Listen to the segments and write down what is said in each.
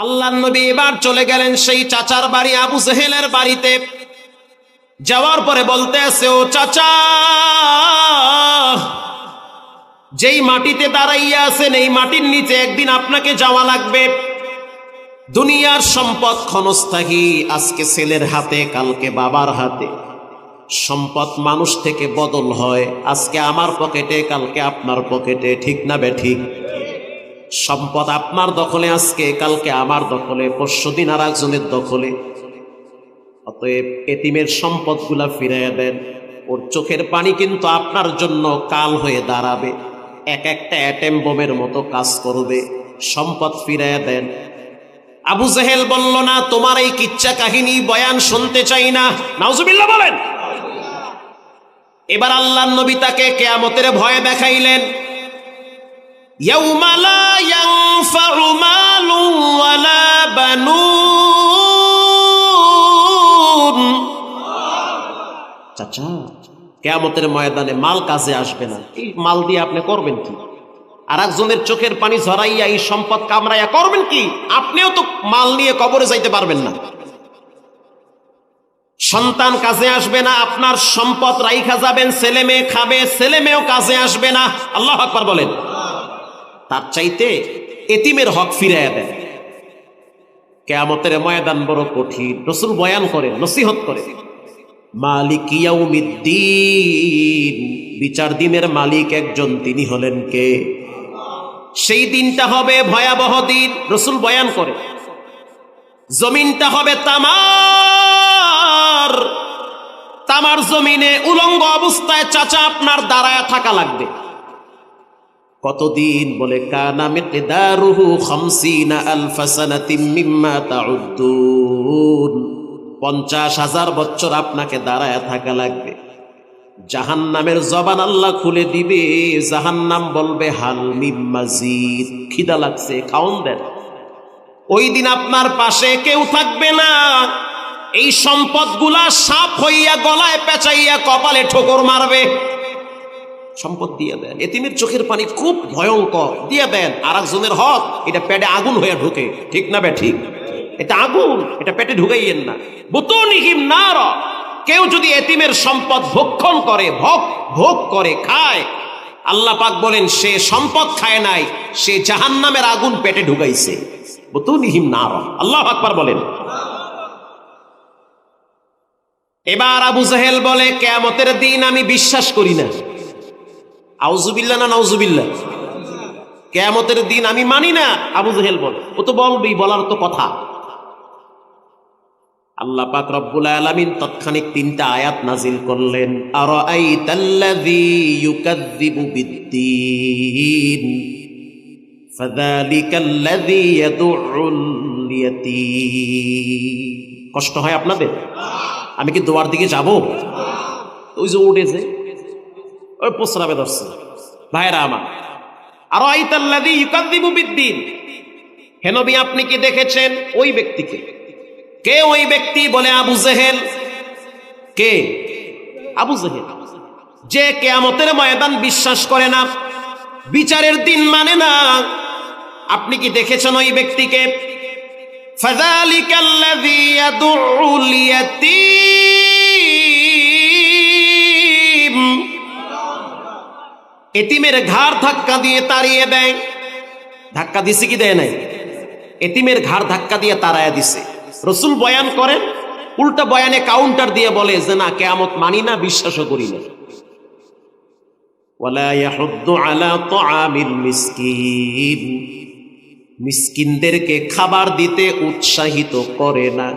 আল্লাহ নবী এবার চলে গেলেন সেই চাচার বাড়ি, আবু জেহেলের বাড়িতে। যাওয়ার পরে বলতে আছে, ও চাচা, যেই মাটিতে দাঁড়াইয়া আছেন, এই মাটির নিচে একদিন আপনাকে যাওয়া লাগবে। দুনিয়ার সম্পদ ক্ষণস্থায়ী, আজকে ছেলের হাতে, কালকে বাবার হাতে। সম্পদ মানুষ থেকে বদল হয়, আজকে আমার পকেটে, কালকে আপনার পকেটে, ঠিক না বে ঠিক? সম্পদ আপনার দখলে, আজকে, কালকে আমার দখলে পরশু দিন আর একজনের দখলে। অতএব এতিমের সম্পদগুলা ফিরাইয়া দেন। ওর চোখের পানি কিন্তু আপনার জন্য কাল হয়ে দাঁড়াবে। এক একটা অ্যাটেম বোমের মতো কাজ করবে। সম্পদ ফিরাইয়া দেন। আবু জেহেল বলল, না, তোমার এই কিচ্ছা কাহিনী, বয়ান শুনতে চাই না। নাউজুবিল্লাহ বলেন। এবার আল্লাহ নবী তাকে কেয়ামতের ভয় দেখাইলেন। লা ইয়ানফাউ মালুন ওয়ালা বানুন চাচা, কেয়ামতের ময়দানে মাল কাজে আসবে না। এই মাল দিয়ে আপনি করবেন কি? আর একজনের চোখের পানি ঝরাইয়া এই সম্পদ কামড়াইয়া করবেন কি? আপনিও তো মাল নিয়ে কবরে যাইতে পারবেন না। সন্তান কাজে আসবে না, আপনার সম্পদ রাইখা যাবেন ছেলে মেয়ে খাবে ছেলে মেয়েও কাজে আসবে না। আল্লাহ আকবার বলেন। তার চাইতে এতিমের হক ফিরাইয়া দেন কেয়ামতের ময়দান বড় কঠিন। রসুল বয়ান করে, নসিহত করে, মালিক বিচার দিনের মালিক একজন, তিনি হলেন কে? সেই দিনটা হবে ভয়াবহ দিন, রসুল বয়ান করে। জমিনটা হবে তামার। তামার জমিনে উলঙ্গ অবস্থায় চাচা আপনার দাঁড়ায় থাকা লাগবে। কতদিন বলে, কানা মিকদারুহু খামসিনা আলফা সানাতিম মিম্মা তাউদ্দুন। পঞ্চাশ হাজার বছর আপনাকে দাঁড়ায় থাকা লাগবে। জাহান্নামের জবান আল্লাহ খুলে দিবে। জাহান্নাম বলবে, হাল মিম মাজিদ। খিদা লাগছে, খাওন দেন। ওই দিন আপনার পাশে কেউ থাকবে না। এই সম্পদগুলা সাপ হইয়া, গলায় পেঁচাইয়া, কপালে ঠোকর মারবে। সম্পদ দিয়ে দেন। এতিমের চোখের পানি খুব ভয়ঙ্কর। দিয়ে দেন আর একজনের হক, এটা পেটে আগুন হয়ে ঢুকে। ঠিক না বে, ঠিক? এটা আগুন, এটা পেটে ঢুকাইয়েন না। বুতনিহিম না কেউ যদি এতিমের সম্পদ ভক্ষণ করে, ভোগ ভোগ করে, খায়, আল্লাহ পাক বলেন, সে সম্পদ খায় নাই, সে জাহান্নামের আগুন পেটে ঢুকাইছে। বুতনিহিম না আল্লাহ আকবার বলেন। এবার আবু জাহেল বলে, কেয়ামতের দিন আমি বিশ্বাস করি না। আউজুবিল্লা না নাউজুবিল্লা কেয়ামতের দিন আমি মানি না, আবু জাহেল বল। ও তো বলবি বলার তো কথা। আল্লাহ পাক রব্বুল আলামিন তৎক্ষণিক তিনটা আয়াত নাজিল করলেন। আর আইতাল্লাযী ইউকাযযিবু বিদ্দীন। ফাযালিকাল্লাযী ইয়াদউল কষ্ট হয় আপনাদের? আমি কি দোয়ার দিকে যাব? ওই যে উঠেছে। ওই প্রস্রাবে ধরছে ভাইরা আমার আর আইতাল্লাযী ইউকাযযিবু বিদ্দীন হে নবী আপনি কি দেখেছেন ওই ব্যক্তিকে কে ওই ব্যক্তি বলে আবু জেহেল কে আবু জেহেল যে কেয়ামতের ময়দান বিশ্বাস করে না বিচারের দিন মানে না আপনি কি দেখেছেন ওই ব্যক্তিকে فذلك الذي يدعو اليتيم এতিমের ঘাড় ধাক্কা দিয়ে তাড়িয়ে দেয়। ধাক্কা দিছে কি দেয় নাই? এতিমের ঘাড় ধাক্কা দিয়ে তাড়ায় দিছে। রসুল বয়ান করেন, উল্টা বয়ানে কাউন্টার দিয়ে বলে যে, না, কেয়ামত মানি না, বিশ্বাসও করি না। মিসকিনদেরকে খাবার দিতে উৎসাহিত করে না।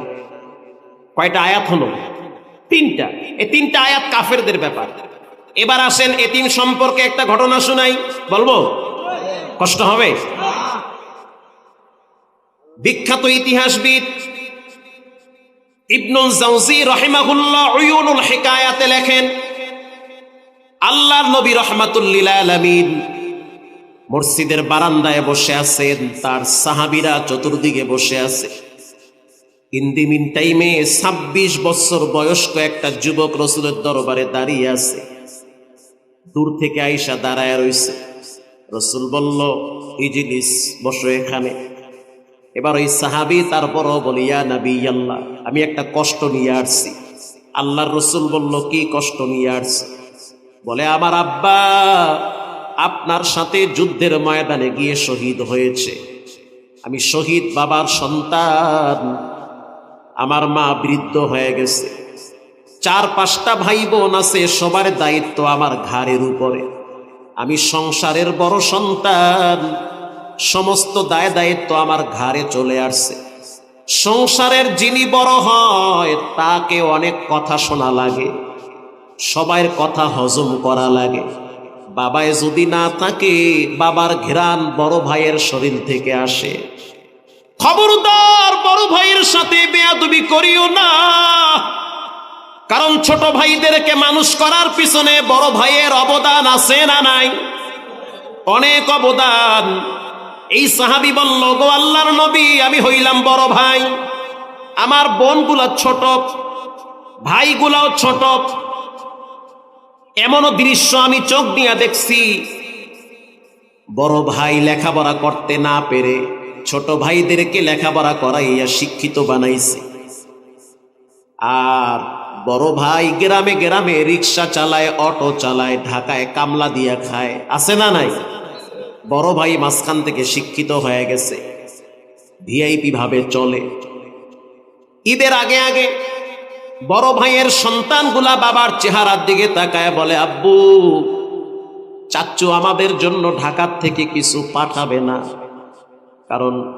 কয়টা আয়াত হলো? তিনটা। এই তিনটা আয়াত কাফেরদের ব্যাপার। এবার আসেন এতিম সম্পর্কে একটা ঘটনা শোনাই। বলব? কষ্ট হবে? বিখ্যাত ইতিহাসবিদ ইবনুল জাউজি রহিমাহুল্লাহ উয়ুনুল হিকায়াতে লেখেন, আল্লাহর নবী রহমাতুল্লিল আলামিন মসজিদের বারান্দায় বসে আছেন, তার সাহাবিরা চতুর্দিকে বসে আছে। ইন দি মিন টাইমে ছাব্বিশ বছর বয়স্ক একটা যুবক রসুলের দরবারে দাঁড়িয়ে আছে। দূর থেকে আইসা দাঁড়ায় রইছে। রসুল বলল ইজিলিস বসো এখানে। এবার ওই সাহাবি তারপরও বলি, ইয়া নবী আল্লাহ আমি একটা কষ্ট নিয়ে আসছি। আল্লাহর রসুল বলল, কি কষ্ট নিয়ে আসছি? বলে, আমার আব্বা আপনার সাথে যুদ্ধের ময়দানে গিয়ে শহীদ হয়েছে। আমি শহীদ বাবার সন্তান। আমার মা বৃদ্ধ হয়ে গেছে। চার পাঁচটা ভাই বোন আছে, সবার দায়িত্ব আমার ঘাড়ের উপরে। আমি সংসারের বড় সন্তান, সমস্ত দায় দায়িত্ব আমার ঘাড়ে চলে আসছে। সংসারের যিনি বড় হয়, তাকে অনেক কথা শোনা লাগে। সবার কথা হজম করা লাগে। বাবায় যদি না থাকে, বাবার ঘেরান বড় ভাইয়ের শরীর থেকে আসে। খবরদার বড় ভাইয়ের সাথে বেয়াদবি করিও না। কারণ ছোট ভাইদেরকে মানুষ করার পিছনে বড় ভাইয়ের অবদান আছে না নাই? অনেক অবদান। এই সাহাবি বলল, গো আল্লাহর নবী, আমি হইলাম বড় ভাই। আমার বোনগুলা ছোট, ভাইগুলাও ছোট। এমনও দৃশ্য আমি চোখ দিয়া দেখছি। বড় ভাই লেখাপড়া করতে না পেরে ছোট ভাইদেরকে লেখাপড়া করাইয়া শিক্ষিত বানাইছে। আর বড় ভাই গ্রামে গ্রামে রিক্সা চালায়, অটো চালায়, ঢাকায় কামলা দিয়া খায়। আছে না নাই? বড় ভাই মাঝখান থেকে শিক্ষিত হয়ে গেছে। ভিআইপি ভাবে চলে। ঈদের আগে আগে বড় ভাইয়ের সন্তানগুলা বাবার চেহারার দিকে তাকায় বলে, আব্বু চাচ্চু আমাদের জন্য ঢাকার থেকে কিছু পাঠাবে না। কারণ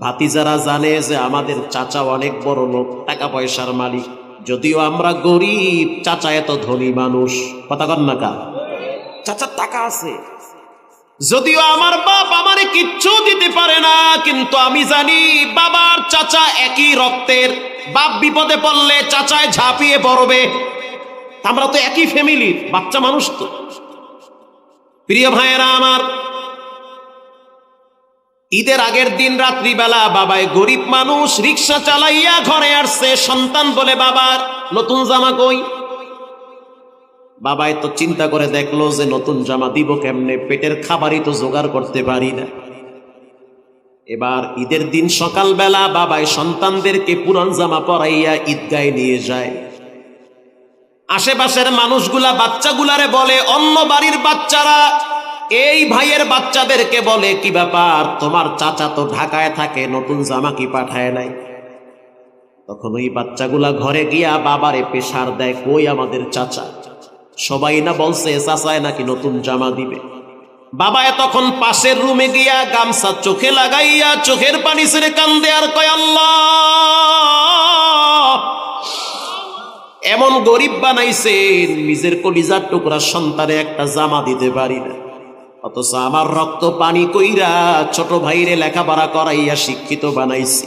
ভাতিজারা জানে যে আমাদের চাচা অনেক বড় লোক, টাকা পয়সার মালিক। যদিও আমরা গরিব, চাচা এত ধনী মানুষ। কথা কন না কা। চাচার টাকা আছে। যদিও আমার বাপ আমারে কিচ্ছু দিতে পারে না, কিন্তু আমি জানি বাবার চাচা একই রক্তের। বাপ বিপদে পড়লে চাচায় ঝাঁপিয়ে পড়বে। আমরা তো একই ফ্যামিলির বাচ্চা মানুষ তো। প্রিয় ভাইয়েরা আমার ঈদের আগের দিন রাত্রিবেলা বাবায় গরিব মানুষ রিক্সা চালাইয়া ঘরে আসছে, সন্তান বলে, বাবার, নতুন জামা কই? বাবাই তো চিন্তা করে দেখল যে নতুন জামা দিব কেমনে, পেটের খাবারই তো জোগাড় করতে পারি না। এবার ঈদের দিন সকালবেলা বাবাই সন্তানদেরকে পুরান জামা পরাইয়া ঈদগায় নিয়ে যায়। আশেপাশের মানুষগুলা বাচ্চাগুলারে বলে, অন্য বাড়ির বাচ্চারা এই ভাইয়ের বাচ্চাদেরকে বলে, কি ব্যাপার? তোমার চাচা তো ঢাকায় থাকে, নতুন জামা কি পাঠায় নাই? তখন ওই বাচ্চাগুলা ঘরে গিয়া বাবারে পেশার দেয়, কই আমাদের চাচা? সবাই না বলছে, চাচায় নাকি নতুন জামা দিবে? বাবায় তখন পাশের রুমে গিয়া গামছা চোখে লাগাইয়া চোখের পানি ছেড়ে কান্দে আর কয়, আল্লাহ! এমন গরিব বানাইছেন, নিজের কলিজার টুকরা সন্তানে একটা জামা দিতে পারি না। অথচ আমার রক্ত পানি কইরা ছোট ভাইরে লেখাপড়া করাইয়া শিক্ষিত বানাইছি।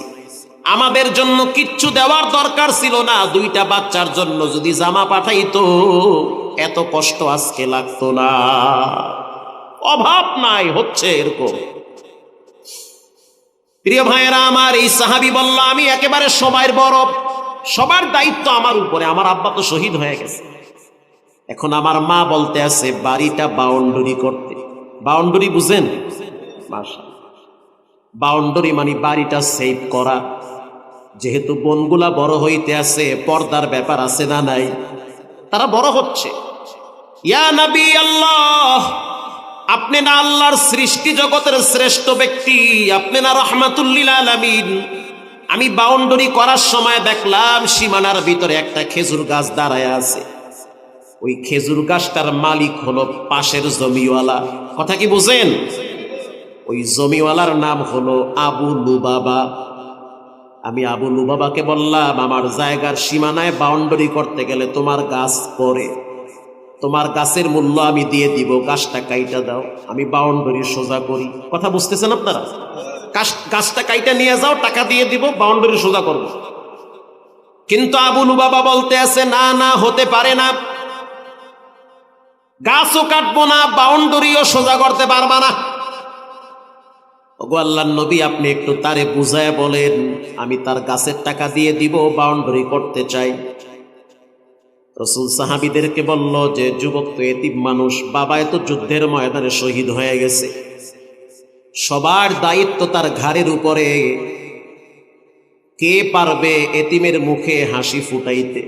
আমাদের জন্য কিচ্ছু দেওয়ার দরকার ছিল না, দুইটা বাচ্চার জন্য যদি জামা পাঠাইতো, এত কষ্ট আজকে লাগতো না। অভাব নাই, হচ্ছে এরকম। প্রিয় ভাইয়েরা, আমার এই সাহাবি বলল, আমি একেবারে সবার বড়, সবার দায়িত্ব আমার উপরে, আমার আব্বা তো শহীদ হয়ে গেছে। এখন আমার মা বলতে আছে, বাড়িটা বাউন্ডারি করতে বাউন্ডারি বুঝেন? বাউন্ডারি মানে বাড়িটা সেভ করা। যেহেতু বনগুলা বড় হইতে আছে, পর্দার ব্যাপার আছে না নাই? তারা বড় হচ্ছে। ইয়া নবী আল্লাহ, আপনি না আল্লাহর সৃষ্টি জগতের শ্রেষ্ঠ ব্যক্তি, আপনি না রহমাতুল্লিল আলামিন। আমি বাউন্ডারি করার সময় দেখলাম সীমানার ভিতরে একটা খেজুর গাছ দাঁড়ায় আছে। ওই খেজুর গাছটার মালিক হলো পাশের জমিওয়ালা। কথা কি বুঝেন? ওই জমিওয়ালার নাম হলো আবু লুবাবা। আমি আবু লুবাবাকে বললাম, আমার জায়গার সীমানায় বাউন্ডারি করতে গেলে তোমার গাছ পরে তোমার গাছের মূল্য আমি দিয়ে দিব, গাছটা কাইটা দাও, আমি বাউন্ডারি সোজা করি। কথা বুঝতেছেন আপনারা? গাছ- গাছটা কাইটা নিয়ে যাও, টাকা দিয়ে দিব বাউন্ডারি সোজা করব। কিন্তু আবু লুবাবা বলতে আছে, না না, হতে পারে না। গাছও কাটবো না, বাউন্ডারিও সোজা করতে পারবা না। নবী, আপনি একটু তারে বুঝায় বলেন, আমি তার গাছের টাকা দিয়ে দিব, বাউন্ডারি করতে চাই। রসুল সাহাবিদেরকে বলল, যে যুবক তো এতিম মানুষ, বাবায় তো যুদ্ধের ময়দানে শহীদ হয়ে গেছে। সবার দায়িত্ব তার ঘাড়ের উপরে। কে পারবে এতিমের মুখে হাসি ফুটাইতে?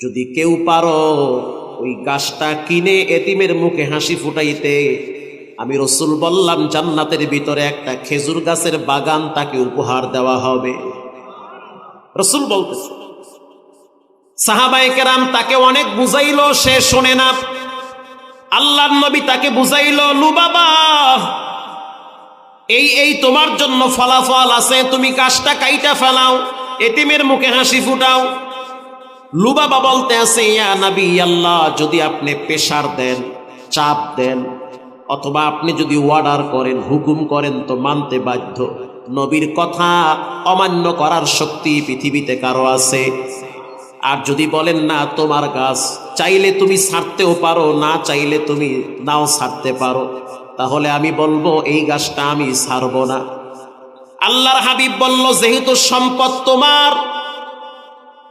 যদি কেউ পারো ওই গাছটা কিনে এতিমের মুখে হাসি ফুটাইতে আমি রসুল বললাম, জান্নাতের ভিতরে একটা খেজুর গাছের বাগান তাকে উপহার দেওয়া হবে। রসুল বলতেছে সাহাবাই কেরাম তাকে অনেক বুঝাইল, সে শোনে না। আল্লাহ নবী তাকে বুঝাইল, লু বাবা, এই এই তোমার জন্য ফলাফল আছে, তুমি কাজটা কাইটা ফেলাও, এতিমের মুখে হাসি ফুটাও। লুবাবা বলতে আছে, ইয়া নাবি আল্লাহ, যদি আপনি প্রেশার দেন, চাপ দেন, অথবা আপনি যদি অর্ডার করেন, হুকুম করেন, তো মানতে বাধ্য। নবীর কথা অমান্য করার শক্তি পৃথিবীতে কারও আছে? আর যদি বলেন, না, তোমার গাছ চাইলে তুমি ছাড়তেও পারো, না চাইলে তুমি নাও ছাড়তে পারো, তাহলে আমি বলব, এই গাছটা আমি ছাড়বো না। আল্লাহর হাবিব বলল, যেহেতু সম্পদ তোমার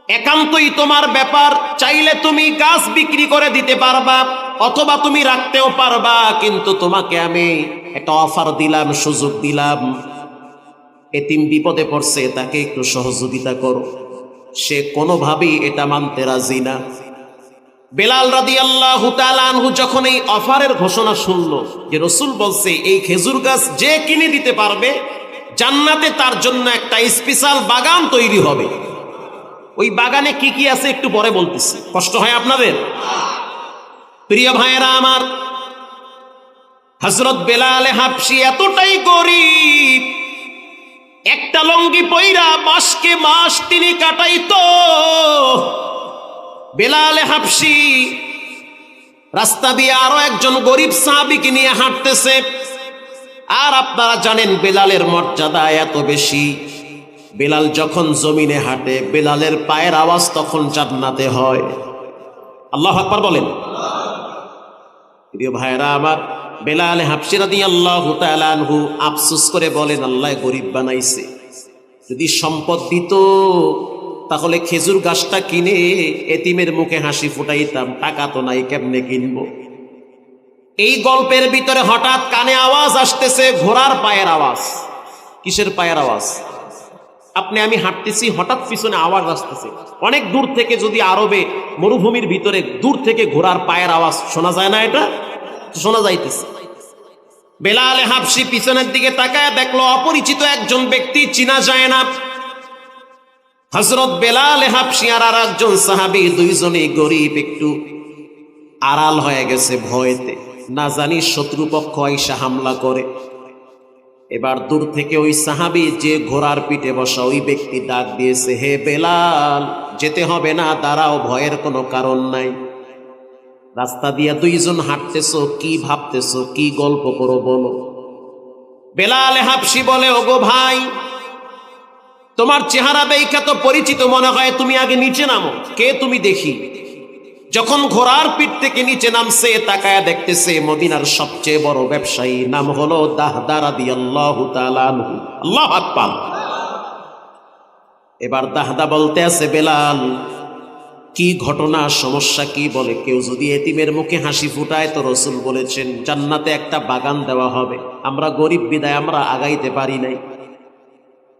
একান্তই তোমার ব্যাপার, চাইলে তুমি গাছ বিক্রি করে দিতে পারবা, অথবা তুমি রাখতেও পারবা, কিন্তু তোমাকে আমি একটা অফার দিলাম, সুযোগ দিলাম। এতিম বিপদে পড়ছে, তাকে একটু সহযোগিতা করো। সে কোনোভাবেই এটা মানতে রাজি না। বেলাল রাদি আল্লাহ আনহু যখন এই অফারের ঘোষণা শুনলো, যে রসুল বলছে, এই খেজুর গাছ যে কিনে দিতে পারবে, জান্নাতে তার জন্য একটা স্পেশাল বাগান তৈরি হবে। ওই বাগানে কি কি আছে একটু পরে বলতেছি। কষ্ট হয় আপনাদের? প্রিয় ভাইয়েরা আমার হজরত বেলালে হাফসি এতটাই গরিব, একটা লঙ্গি পইরা মাসকে মাস তিনি কাটাইতো। বেলালে হাফসি রাস্তা দিয়ে আরও একজন গরিব সাহাবিকে নিয়ে হাঁটতেছে। আর আপনারা জানেন বেলালের মর্যাদা এত বেশি। বেলাল যখন জমিনে হাঁটে, বেলালের পায়ের আওয়াজ তখন জান্নাতে হয়। আল্লাহ আকবার বলেন। প্রিয় ভাইরা আমার, বেলাল হাফসিরা দিয়ে আল্লাহ তালানহু আফসুস করে বলেন, আল্লাহ গরিব বানাইছে। যদি সম্পদ দিত, তাহলে খেজুর গাছটা কিনে এতিমের মুখে হাসি ফুটাইতাম, টাকা তো নাই, কেমনে কিনবো? এই গল্পের ভিতরে হঠাৎ কানে আওয়াজ আসতেছে, ঘোড়ার পায়ের আওয়াজ। কিসের পায়ের আওয়াজ? আপনি, আমি হাঁটতেছি, হঠাৎ পিছনে আওয়াজ আসতেছে। অনেক দূর থেকে যদি আরবে মরুভূমির ভিতরে দূর থেকে ঘোড়ার পায়ের আওয়াজ শোনা যায় না এটা? শোনা যাইতেছে। বেলালে হাফসি পিছনের দিকে তাকায়, দেখল অপরিচিত একজন ব্যক্তি চিনা যায় না। হজরত বেলালে হাফসি আর আর একজন সাহাবি, দুইজনেই গরিব একটু। আড়াল হয়ে গেছে ভয়েতে। না জানি শত্রুপক্ষ আইসা হামলা করে। এবার দূর থেকে ওই সাহাবি যে ঘোড়ার পিঠে বসা ওই ব্যক্তি ডাক দিয়েছে, হে বেলাল, যেতে হবে না, দাঁড়াও, ভয়ের কোনো কারণ নাই। রাস্তা দিয়ে দুইজন হাঁটতেছো, কি ভাবতেছো, কি গল্প করো বলো? বেলাল হাফসি বলে, ওগো ভাই, তোমার চেহারা দেখা তো পরিচিত, মনে হয় তুমি আগে নিচে নামো। কে তুমি দেখি? যখন ঘোড়ার পিঠ থেকে নিচে নামছে, তাকায়া দেখতেছে মদিনার সবচেয়ে বড় ব্যবসায়ী, নাম হলো এবার দাহদা বলতে আছে, বেলাল, কি ঘটনা, সমস্যা কি বলে? কেউ যদি এতিমের মুখে হাসি ফুটায় তো রসুল বলেছেন, জান্নাতে একটা বাগান দেওয়া হবে। আমরা গরিব বিদায়, আমরা আগাইতে পারি নাই।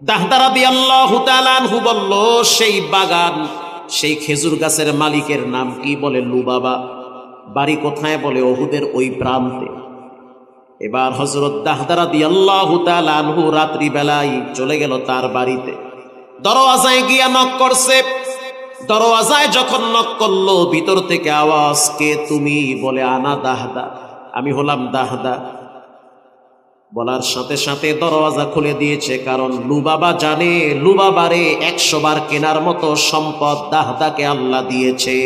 দাহদারাদি আল্লাহ বলল, সেই বাগান সেই খেজুর গাছের মালিকের নাম কি বলে লুবাবা বাড়ি কোথায় বলে অহুদের ওই প্রান্তে। এবার হজরত দাহদারা দি আল্লাহ আনহু রাত্রি বেলায় চলে গেল তার বাড়িতে। দরওয়াজায় গিয়া নক করছে। দরওয়াজায় যখন নক করল, ভিতর থেকে আওয়াজ, কে তুমি? বলে, আনা দাহদা। আমি হলাম দাহদা। বলার সাথে সাথে দরওয়াজা খুলে দিয়েছে, কারণ লুবাবা জানে, লুবাবারে একশো বার কেনার মতো সম্পদ দাহদাকে আল্লাহ দিয়েছে।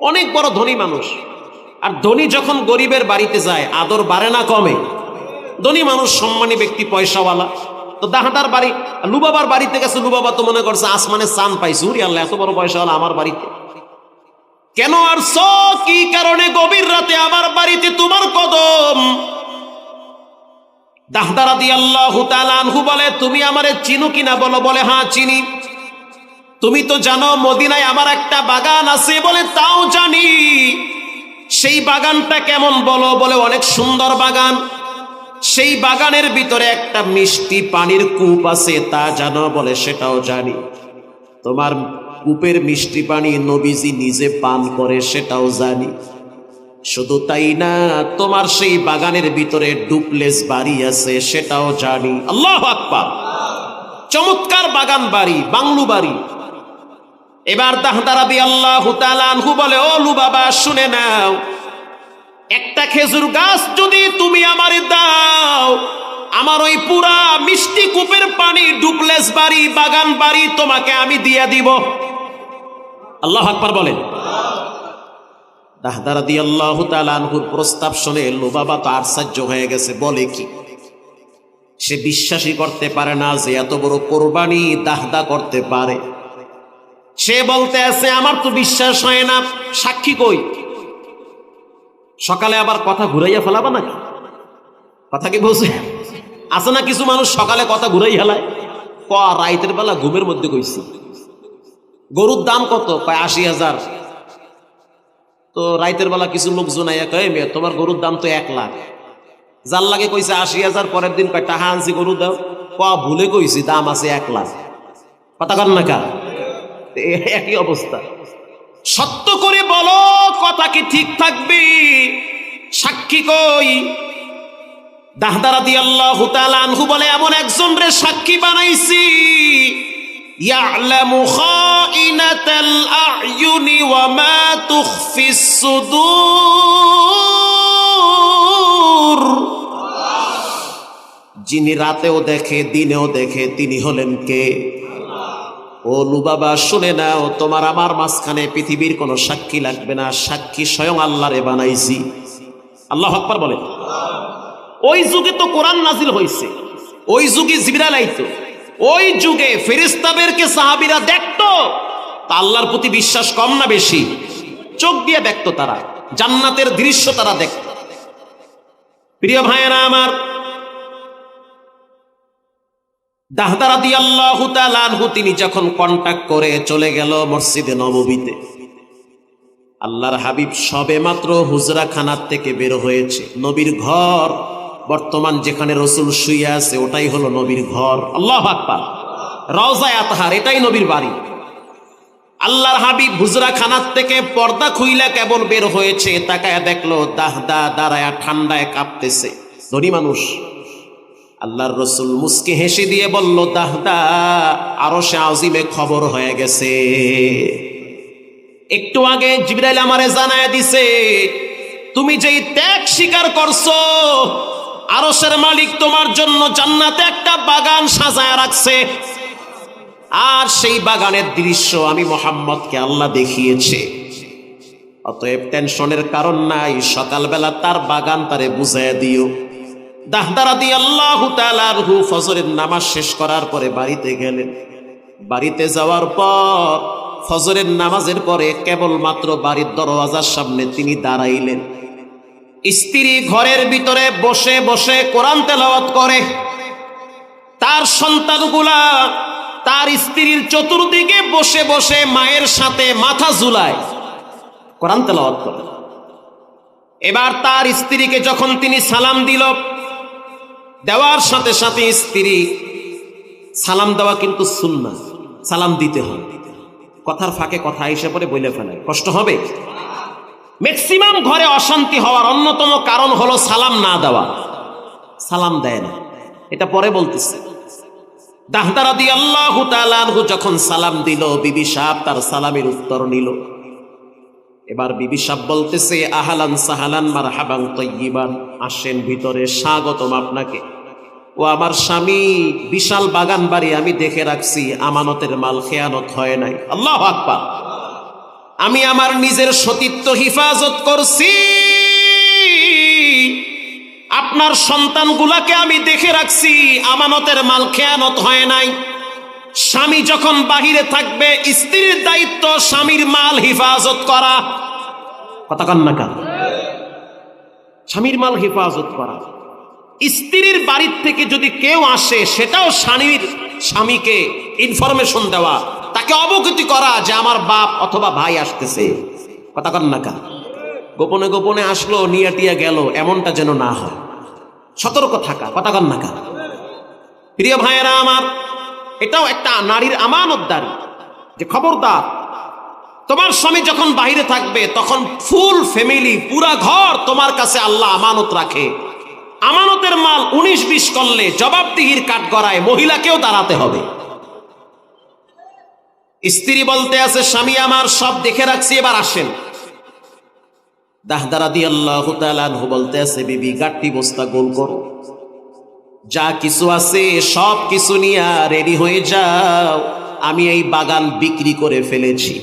অনেক বড় ধনী মানুষ। আর ধনী যখন গরিবের বাড়িতে যায়, আদর বাড়ে না কমে। ধনী মানুষ সম্মানী ব্যক্তি, পয়সাওয়ালা। তো দাহাদার বাড়ি, লুবাবার বাড়িতে গেছে, লুবাবা তো মনে করছে, আসমানে চান পাইছে। উরি আল্লাহ, এত বড় পয়সাওয়ালা আমার বাড়িতে। কেন আর কি কারণে গভীর রাতে আমার বাড়িতে তোমার কদম? হ্যাঁ আমার একটা বাগান আছে বলে তাও জানি। সেই বাগানটা কেমন বলো? বলে, অনেক সুন্দর বাগান। সেই বাগানের ভিতরে একটা মিষ্টি পানির কূপ আছে, তা জানো? বলে, সেটাও জানি। তোমার কূপের মিষ্টি পানি নবীজি নিজে পান করে, সেটাও জানি। শুধু তাই না, তোমার সেই বাগানের ভিতরে ডুপ্লেস বাড়ি আছে, সেটাও জানি। আল্লাহ আকবার। চমৎকার বাগান বাড়ি, বাংলু বাড়ি। এবার দাহদারাবি আল্লাহ আনহু বলে, ও লু বাবা, শুনে নাও। একটা খেজুর গাছ যদি তুমি আমারে দাও, আমার ওই পুরা মিষ্টি কূপের পানি ডুপ্লেস বাড়ি, বাগান বাড়ি তোমাকে আমি দিয়ে দিব। আল্লাহ আকবার বলেন। দাহদারা দিয়ে আল্লাহ আনহুর প্রস্তাব শুনে লোবাবা তো আশ্চর্য হয়ে গেছে, বলে কি? সে বিশ্বাসই করতে পারে না যে এত বড় কোরবানি দাহদা করতে পারে। সে বলতে আছে, আমার তো বিশ্বাস হয় না, সাক্ষী কই? সকালে আবার কথা ঘুরাইয়া ফেলাবা নাকি? কথা কি বলছে? আছে না কিছু মানুষ সকালে কথা ঘুরাই হেলায় ক, রাইতের বেলা ঘুমের মধ্যে কইছি। গরুর দাম কত? কয় আশি হাজার। তো রাইতের বেলা কিছু লোক জোনাইয়া কয়ে মেয়ে, তোমার গরুর দাম তো এক লাখ। যার লাগে কইছে আশি হাজার, পরের দিন কয়, টাহা আনছি, গরুর দাম। কয়া, ভুলে কইছি, দাম আছে এক লাখ। কথা কর না কার একই অবস্থা। সত্য করে বলো, কথা কি ঠিক থাকবে? সাক্ষী কই? দাহদারাদি আল্লাহ আনহু বলে, এমন একজন রে সাক্ষী বানাইছি। ইয়ালামু খা خائنة الأعين وما تخفي الصدور যিনি রাতেও দেখে দিনেও দেখে তিনি হলেন কে ও লুবাবা শুনে নাও তোমার আমার মাঝখানে পৃথিবীর কোনো সাক্ষী লাগবে না সাক্ষী স্বয়ং আল্লাহরে বানাইছি আল্লাহ আকবার বলে ওই যুগে তো কোরআন নাজিল হয়েছে ওই যুগে জিবরাল আইতো ওই যুগে ফেরিস্তাদেরকে সাহাবিরা দেখতো আল্লাহর প্রতি বিশ্বাস কম না বেশি? চোখ দিয়ে দেখতো তারা, জান্নাতের দৃশ্য তারা দেখত। প্রিয় ভাইয়েরা আমার, দাহদারা দি আল্লাহ আনহু তিনি যখন কন্টাক্ট করে চলে গেল মসজিদে নববীতে আল্লাহর হাবিব সবে মাত্র হুজরা খানার থেকে বের হয়েছে। নবীর ঘর, বর্তমান যেখানে রসুল শুয়ে আছে ওটাই হলো নবীর ঘর। আল্লাহ আকবার। রওজায় আতহার, এটাই নবীর বাড়ি। আল্লাহর হাবিব হুজরা খানার থেকে পর্দা খুইলা কেবল বের হয়েছে, তাকায় দেখল দাহদা দাঁড়ায়া ঠান্ডায় কাঁপতেছে। ধনী মানুষ। আল্লাহর রসুল মুস্কি হেসে দিয়ে বলল দাহদা আরও সে আজিমে খবর হয়ে গেছে। একটু আগে জিবরাইল আমারে জানায় দিছে, তুমি যেই ত্যাগ স্বীকার করছ, আরশের মালিক তোমার জন্য জান্নাতে একটা বাগান সাজায় রাখছে। আর সেই বাগানের দৃশ্য আমি মোহাম্মদকে আল্লাহ দেখিয়েছে। অতএব টেনশনের কারণ নাই, সকালবেলা তার বাগান তারে বুঝাইয়া দিও। দাহদারা দিয়ে আল্লাহ তালু ফজরের নামাজ শেষ করার পরে বাড়িতে গেলেন। বাড়িতে যাওয়ার পর ফজরের নামাজের পরে কেবলমাত্র বাড়ির দরওয়াজার সামনে তিনি দাঁড়াইলেন। স্ত্রী ঘরের ভিতরে বসে বসে কোরআন তেলাওয়াত করে। তার সন্তানগুলা তার স্ত্রীর চতুর্দিকে বসে বসে মায়ের সাথে মাথা ঝুলায়। কোরআন তেলাওয়াত করে। এবার তার স্ত্রীকে যখন তিনি সালাম দিল, দেওয়ার সাথে সাথে স্ত্রী, সালাম দেওয়া কিন্তু সুন্না সালাম দিতে হয় কথার ফাঁকে কথা এসে পরে বলে ফেলে কষ্ট হবে? ম্যাক্সিমাম ঘরে অশান্তি হওয়ার অন্যতম কারণ হলো সালাম না দেওয়া। সালাম দেয় না। এটা পরে বলতেছে। দাহদারা আল্লাহ তালানহু যখন সালাম দিল, বিবি সাহ তার সালামের উত্তর নিল। এবার বিবি সাহ বলতেছে, আহালান সাহালান মার হাবাং তৈবান আসেন ভিতরে, স্বাগতম আপনাকে। ও আমার স্বামী, বিশাল বাগান বাড়ি আমি দেখে রাখছি, আমানতের মাল খেয়ানত হয় নাই। আল্লাহ আকবার। আমি আমার নিজের সতীত্ব হিফাজত করছি। আপনার সন্তানগুলাকে আমি দেখে রাখছি, আমানতের মাল খেয়ানত হয় নাই। স্বামী যখন বাহিরে থাকবে, স্ত্রীর দায়িত্ব স্বামীর মাল হেফাজত করা। কথা কান্না কান? স্বামীর মাল হেফাজত করা। স্ত্রীর বাড়ির থেকে যদি কেউ আসে, সেটাও স্বামীর স্বামীকে ইনফরমেশন দেওয়া, তাকে অবগতি করা যে আমার বাপ অথবা ভাই আসতেছে। কথা কন না কা গোপনে গোপনে আসলো নিয়ে টিয়া গেল, এমনটা যেন না হয়। সতর্ক থাকা কথা কন না কেন? প্রিয় ভাইয়েরা আমার, এটাও একটা নারীর আমানতদারি। যে খবরদার, তোমার স্বামী যখন বাইরে থাকবে, তখন ফুল ফ্যামিলি, পুরা ঘর তোমার কাছে আল্লাহ আমানত রাখে। আমানতের মাল উনিশ বিশ করলে জবাবদিহির কাঠগড়ায় মহিলাকেও দাঁড়াতে হবে। স্ত্রী বলতে আছে, স্বামী আমার, সব দেখে রাখছি, এবার আসেন। দাহদারা দিয়ে আল্লাহ তালানহু বলতে আছে, বিবি, গাট্টি বস্তা গোল করো। যা কিছু আছে, সব কিছু নিয়ে রেডি হয়ে যাও। আমি এই বাগান বিক্রি করে ফেলেছি।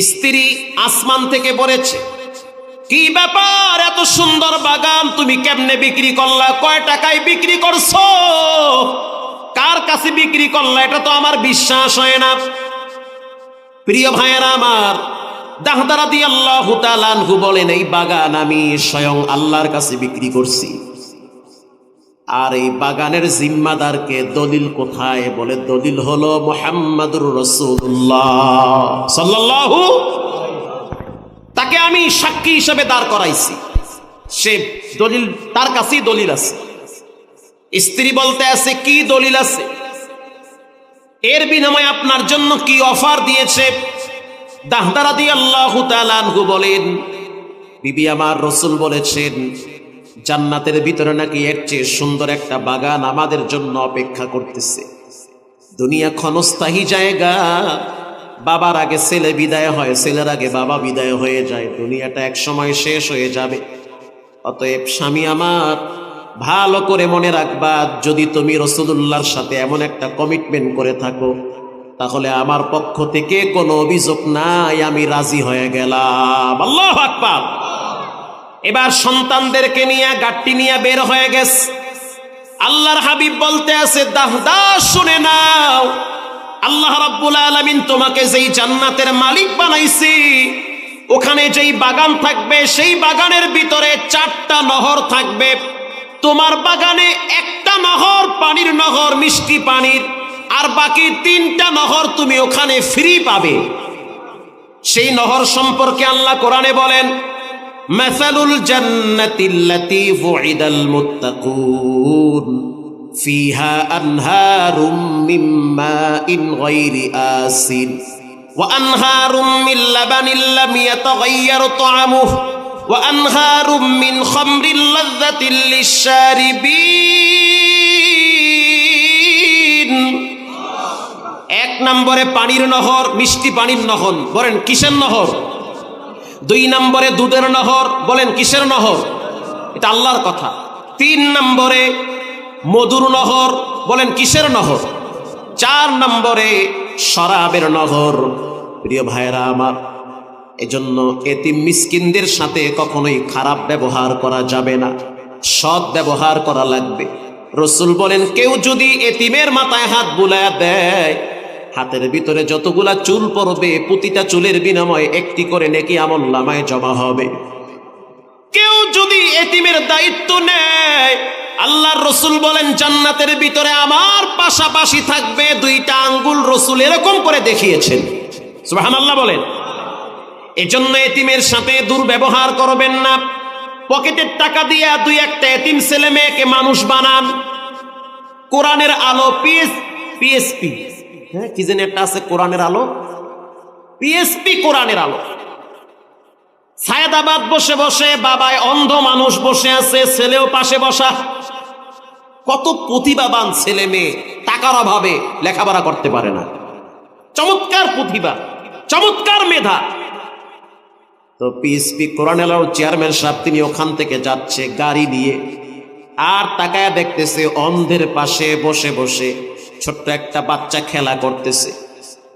স্ত্রী আসমান থেকে পড়েছে কি ব্যাপার? এত সুন্দর বাগান তুমি কেমনে বিক্রি করলা? কয় টাকায় বিক্রি করছ? কার কাছে বিক্রি করলা? এটা তো আমার বিশ্বাস হয় না। প্রিয় ভাইয়েরা আমার বলেন, এই বাগান আমি স্বয়ং আল্লাহর কাছে বিক্রি করছি। আর এই বাগানের জিম্মাদারকে দলিল কোথায়? বলে, দলিল হলো মোহাম্মদুর রসুল্লাহ তাকে আমি সাক্ষী হিসেবে দাঁড় করাইছি। সে দলিল, তার কাছেই দলিল আছে। স্ত্রী বলতে আছে, কি দলিল আছে? এর বিনিময়ে আপনার জন্য কি অফার দিয়েছে? দাহদারা দিয়ে আল্লাহ তালানহু বলেন, বিবি আমার রসুল বলেছেন, জান্নাতের ভিতরে নাকি এর চেয়ে সুন্দর একটা বাগান আমাদের জন্য অপেক্ষা করতেছে। দুনিয়া ক্ষণস্থায়ী জায়গা, বাবার আগে ছেলে বিদায় হয়, ছেলের আগে বাবা বিদায় হয়ে যায়, দুনিয়াটা এক সময় শেষ হয়ে যাবে। অতএব স্বামী আমার, ভালো করে মনে রাখবা, যদি তুমি রসুল্লাহর সাথে এমন একটা কমিটমেন্ট করে থাকো তাহলে আমার পক্ষ থেকে কোনো অভিযোগ নাই, আমি রাজি হয়ে গেলাম। আল্লাহ আকবার। এবার সন্তানদেরকে নিয়ে, গাট্টি নিয়ে বের হয়ে গেছে। আল্লাহর হাবিব বলতে আছে দাহদা শুনে নাও। আল্লাহ রাব্বুল আলামিন তোমাকে যেই জান্নাতের মালিক বানাইছি, ওখানে যেই বাগান থাকবে, সেই বাগানের ভিতরে চারটা নহর থাকবে। তোমার বাগানে একটা নহর, পানির নহর, মিষ্টি পানির। আর বাকি তিনটা নহর তুমি ওখানে ফ্রি পাবে। সেই নহর সম্পর্কে আল্লাহ কোরআনে বলেন, মাসালুল জান্নাতিল্লাতি বুইদাল মুত্তাকুন, ফিহা আনহারুম মিন মাইন গায়রি আসিন, ওয়া আনহারুম মিন এক নম্বরে পানির নহর, মিষ্টি পানির নহর। বলেন, কিসের নহর? দুই নম্বরে দুধের নহর, বলেন, কিসের নহর? এটা আল্লাহর কথা। তিন নম্বরে মধুর নহর, বলেন, কিসের নহর? চার নম্বরে শরাবের নহর। প্রিয় ভাইরা আমার, এজন্য এতিম মিসকিনদের সাথে কখনোই খারাপ ব্যবহার করা যাবে না। সৎ ব্যবহার করা লাগবে। রসুল বলেন, কেউ যদি এতিমের মাথায় হাত বুলায় দেয় হাতের ভিতরে যতগুলা চুল পড়বে, প্রতিটা চুলের বিনিময়ে একটি করে নেকি আমল নামায় জমা হবে। কেউ যদি এতিমের দায়িত্ব নেয়, আল্লাহর রসুল বলেন, জান্নাতের ভিতরে আমার পাশাপাশি থাকবে দুইটা আঙ্গুল রসুল এরকম করে দেখিয়েছেন। সুবাহান আল্লাহ বলেন। এজন্য এতিমের সাথে দুর্ব্যবহার করবেন না। পকেটের টাকা দিয়ে দুই একটা এতিম ছেলে মেয়েকে মানুষ বানান। কোরআনের আলো পিএস পিএসপি হ্যাঁ কি যেন একটা আছে, কোরআনের আলো। পিএসপি কোরআনের আলো। সায়দাবাদ বসে বসে বাবায় অন্ধ মানুষ বসে আছে, ছেলেও পাশে বসা। কত প্রতিভাবান ছেলে মেয়ে, টাকার অভাবে লেখাপড়া করতে পারে না। চমৎকার প্রতিভা, চমৎকার মেধা। তো পিএসপি কোরআন আলো চেয়ারম্যান সাহেব, তিনি ওখান থেকে যাচ্ছে গাড়ি নিয়ে। আর তাকায় দেখতেছে অন্ধের পাশে বসে বসে ছোট্ট একটা বাচ্চা খেলা করতেছে।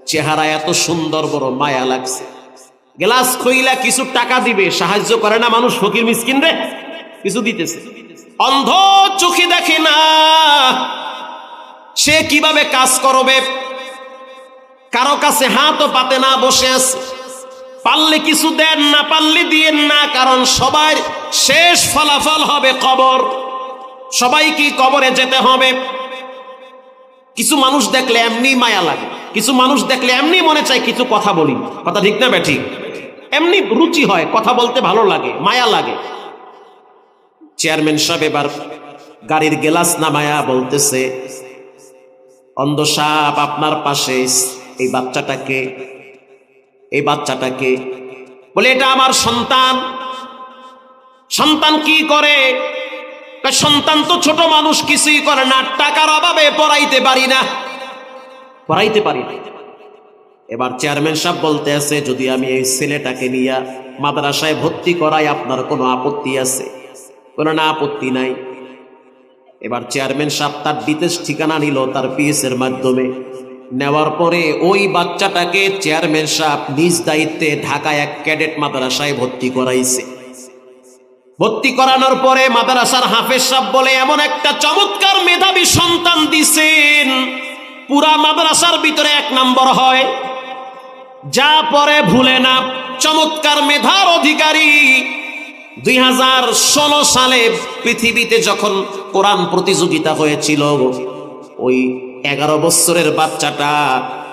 চেহারা এত সুন্দর বড় মায়া লাগছে। গ্লাস খইলা কিছু টাকা দিবে, সাহায্য করে না মানুষ ফকির মিসকিন রে? কিছু দিতেছে। অন্ধ চোখে দেখে না। সে কীভাবে কাজ করবে? কারও কাছে হাতও পাতে না, বসে আছে। পারলে কিছু দেন না, পারলে দিয়েন না, কারণ সবার শেষ ফলাফল হবে কবর। সবাই কি কবরে যেতে হবে। কিছু মানুষ দেখলে এমনি মায়া লাগে। কিছু মানুষ দেখলে এমনি মনে চায় কিছু কথা বলি। কথা ঠিক না ঠিক এমনি রুচি হয়, কথা বলতে ভালো লাগে, মায়া লাগে। চেয়ারম্যান সাহেব এবার গাড়ির গেলাস নামায়া বলতেছে, অন্ধ সাপ আপনার পাশে, এই বাচ্চাটাকে এই বাচ্চাটাকে। বলে, এটা আমার সন্তান। সন্তান কি করে? সন্তান তো ছোট মানুষ, কিছুই করে না। টাকার অভাবে পড়াইতে পারি না। পড়াইতে পারি না। এবার চেয়ারম্যান সাহেব বলতে আছে যদি আমি এই ছেলেটাকে নিয়ে মাদ্রাসায় ভর্তি করাই, আপনার কোনো আপত্তি আছে? কোনো না, আপত্তি নাই। এবার চেয়ারম্যান সাহেব তার বিদেশ ঠিকানা নিল, তার পিএস এর মাধ্যমে। নেওয়ার পরে ওই বাচ্চাটাকে চেয়ারম্যান সাহেব নিজ দায়িত্বে ঢাকায় এক ক্যাডেট মাদ্রাসায় ভর্তি করাইছে। ভর্তি করানোর পরে মাদ্রাসার হাফেজ সাহেব বলে, এমন একটা চমৎকার মেধাবী সন্তান দিছেন। পুরা মাদ্রাসার ভিতরে এক নম্বর হয়, যা পরে ভুলে না। চমৎকার মেধার অধিকারী। দুই হাজার ষোলো সালে পৃথিবীতে যখন কোরআন প্রতিযোগিতা হয়েছিল, ওই এগারো বছরের বাচ্চাটা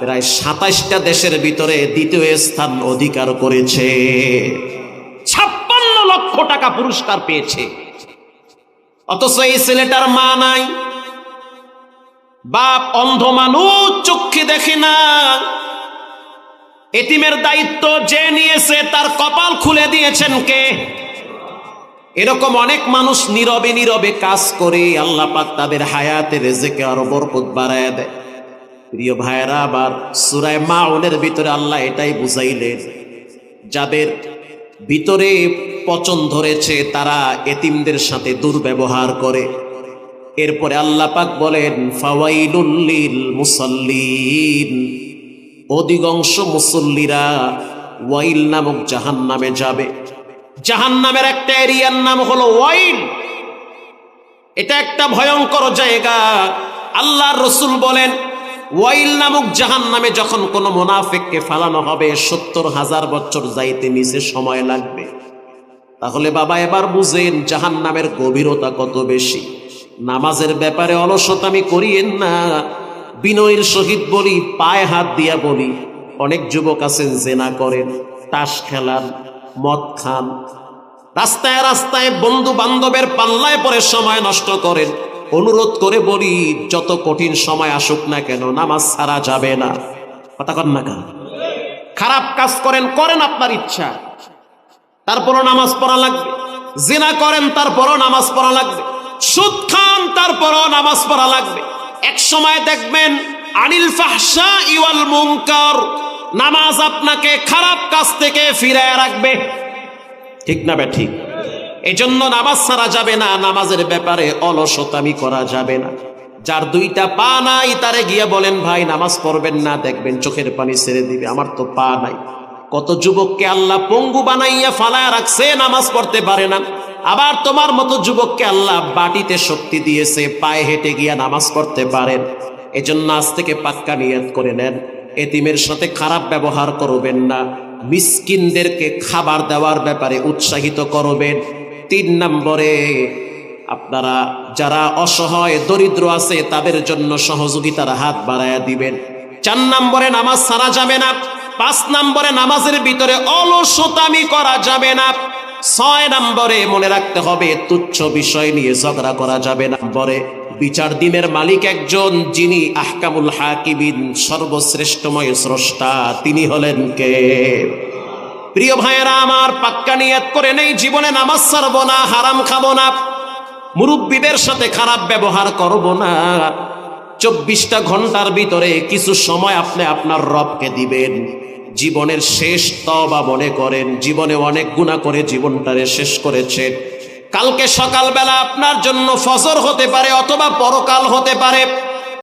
প্রায় সাতাইশটা দেশের ভিতরে দ্বিতীয় স্থান অধিকার করেছে। লক্ষ টাকা পুরস্কার পেয়েছে। অথচ এই ছেলেটার মা নাই। বাপ অন্ধ মানুষ, চোখে দেখে না। এতিমের দায়িত্ব যে নিয়েছে, তার কপাল খুলে দিয়েছেন কে? এরকম অনেক মানুষ নীরবে নীরবে কাজ করে, আল্লাহ পাক তাদের হায়াতে রেজেকে আরও বরকত বাড়ায় দেয়। প্রিয় ভাইয়েরা, আবার সুরায় মাউনের ভিতরে আল্লাহ এটাই বুঝাইলেন, যাদের ভিতরে পচন ধরেছে, তারা এতিমদের সাথে দুর্ব্যবহার করে। এরপরে আল্লাহ পাক বলেন ফাওয়াইলুল্লিল মুসল্লিন। অধিকাংশ মুসল্লিরা ওয়াইল নামক জাহান নামে যাবে। জাহান নামের একটা এরিয়ার নাম হলো ওয়াইল। এটা একটা ভয়ঙ্কর জায়গা। আল্লাহর রসুল বলেন ওয়াইল নামক জাহান নামে যখন কোনো মোনাফেককে ফালানো হবে, সত্তর হাজার বছর যাইতে নিচে সময় লাগবে। তাহলে বাবা এবার বুঝেন জাহান নামের গভীরতা কত বেশি। নামাজের ব্যাপারে অলসতামি করিয়েন না। বিনয়ের সহিত বলি, পায়ে হাত দিয়া বলি, অনেক যুবক আছেন, জেনা করেন, তাস খেলান, মদ খান। রাস্তায় রাস্তায় বন্ধু বান্ধবের পাল্লায় পরে সময় নষ্ট করেন। অনুরোধ করে বলি, যত কঠিন সময় আসুক না কেন, নামাজ ছাড়া যাবে না। কথা কন না কেন? খারাপ কাজ করেন করেন আপনার ইচ্ছা। তারপরও নামাজ পড়া লাগবে। জিনা করেন, তারপরও নামাজ পড়া লাগবে। সুদ খান, তারপরও নামাজ পড়া লাগবে। এক সময় দেখবেন, আনিল ফাহসা ইওয়াল মুনকার, নামাজ আপনাকে খারাপ কাজ থেকে ফিরায় রাখবে। ঠিক না বে, ঠিক? এই জন্য নামাজ ছাড়া যাবে না, নামাজের ব্যাপারে অলসতামি করা যাবে না। যার দুইটা পা নাই, তারে গিয়ে বলেন, ভাই, নামাজ পড়বেন না, দেখবেন চোখের পানি ছেড়ে দিবে, আমার তো পা নাই। কত যুবককে আল্লাহ পঙ্গু বানাইয়া ফালায় রাখছে, নামাজ পড়তে পারে না। আবার তোমার মতো যুবককে আল্লাহ বাটিতে শক্তি দিয়েছে, পায়ে হেঁটে গিয়া নামাজ পড়তে পারেন। এজন্য আজ থেকে পাক্কা নিয়ত করে নেন। এতিমের সাথে খারাপ ব্যবহার করবেন না। মিসকিনদেরকে খাবার দেওয়ার ব্যাপারে উৎসাহিত করবেন। তিন নম্বরে, আপনারা যারা অসহায়, দরিদ্র আছে, তাদের জন্য সহযোগিতার হাত বাড়ায়া দিবেন। চার নম্বরে নামাজ সারা যাবে না। পাঁচ নম্বরে নামাজের ভিতরে অলসতামি করা যাবে না। ছয় নম্বরে মনে রাখতে হবে, তুচ্ছ বিষয় নিয়ে ঝগড়া করা যাবে নম্বরে, বিচার দিনের মালিক একজন, যিনি আহকামুল হাকিবিন সর্বশ্রেষ্ঠময় স্রষ্টা, তিনি হলেন কে? প্রিয় ভাইয়েরা, আমার পাক্কা নিয়াত করে নেই, জীবনে নামাজ ছাড়বো না, হারাম খাব না, মুরব্বীদের সাথে খারাপ ব্যবহার করব না। চব্বিশটা ঘণ্টার ভিতরে কিছু সময় আপনি আপনার রবকে দিবেন, জীবনের শেষ তবা মনে করেন, জীবনে অনেক গুণা করে জীবনটারে শেষ করেছেন কালকে সকালবেলা আপনার জন্য ফজর হতে পারে অথবা পরকাল হতে পারে